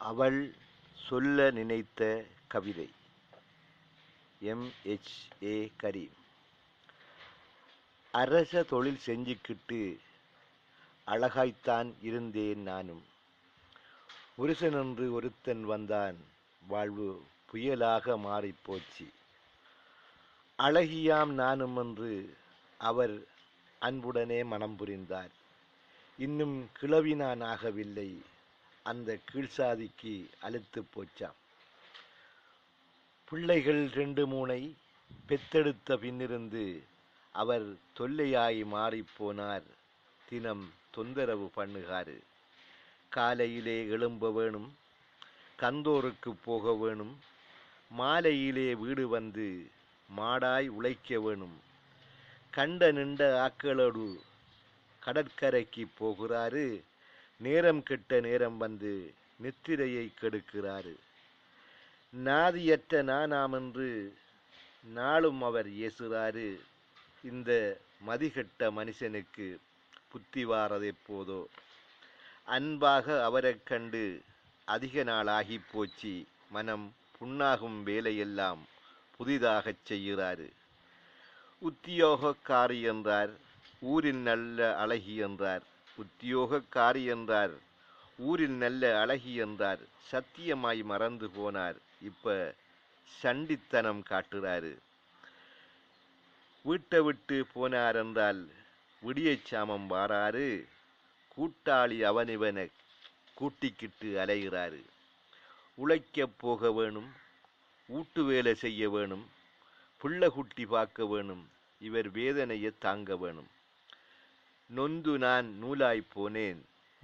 அவள் சொல்ல நினைத்த கவிதை. எம். எச். ஏ. கரீம். அரச தொழில் செஞ்சுக்கிட்டு அழகாய்த்தான் இருந்தேன் நானும். புருஷனென்று ஒருத்தன் வந்தான். வாழ்வு புயலாக மாறிப்போச்சு அழகியாம் நானும் என்று அவர் அன்புடனே மனம் புரிந்தார். இன்னும் கிளவி நான் ஆகவில்லை அந்த கீழ்சாதிக்கு அழுத்து போச்சாம். பிள்ளைகள் ரெண்டு மூனை பெத்தெடுத்த பின்னிருந்து அவர் தொல்லையாய் மாறிப்போனார் தினம் தொந்தரவு பண்ணுகாரு காலையிலே எழும்ப வேணும் கந்தோருக்கு போக வேணும் மாலையிலே வீடு வந்து மாடாய் உழைக்க வேணும். கண்ட நின்ற ஆக்களோடு கடற்கரைக்கு போகிறாரு. நேரம் கெட்ட நேரம் வந்து நித்திரையை கெடுக்கிறாரு. நாதியற்ற நானாமென்று நாளும் அவர் ஏசுறாரு. இந்த மதிகெட்ட மனுஷனுக்கு புத்தி வாரது போதோ. அன்பாக அவரைக் கண்டு அதிக நாளாகி போச்சு. மனம் புண்ணாகும் வேலையெல்லாம் புதிதாகச் செய்கிறாரு. உத்தியோகக்காரி என்றார். ஊரின் நல்ல அழகி என்றார். உத்தியோகக்காரி என்றார். ஊரில் நல்ல அழகி என்றார். சத்தியமாய் மறந்து போனார். இப்ப சண்டித்தனம் காட்டுறாரு. வீட்டை விட்டு போனார் என்றால் விடியச்சாமம் வாராரு. கூட்டாளி அவனிவனை கூட்டிக்கிட்டு அலைகிறாரு. உழைக்கப் போக வேணும். ஊட்டு வேலை செய்ய வேணும். புள்ள குட்டி பார்க்க வேணும். இவர் வேதனையை தாங்க வேணும். நொந்து நான் நூலாய்ப் போனேன்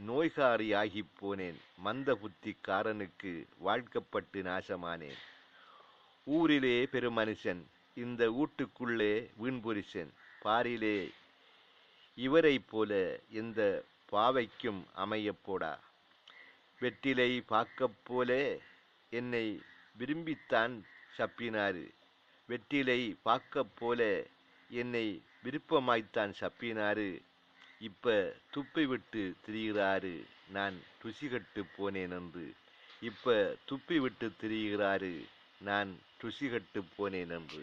நோய்காரி ஆகிப் போனேன் மந்த புத்திக்காரனுக்கு வாழ்க்கப்பட்டு நாசமானேன். ஊரிலே பெருமனுஷன் இந்த வீட்டுக்குள்ளே வீண்புரிசன் பாரிலே இவரைப் போல எந்த பாவைக்கும் அமையப்போடா வெற்றிலை பார்க்கப் போல என்னை விரும்பித்தான் சப்பினாரு. வெற்றிலை பார்க்கப் போல என்னை விருப்பமாய்த்தான் சப்பினாரு. இப்ப துப்பி விட்டு திரிகிறாரு. நான் ருசிகட்டு போனேன் என்று இப்ப துப்பி விட்டு திரிகிறாரு. நான் ருசிகட்டு போனேன் என்று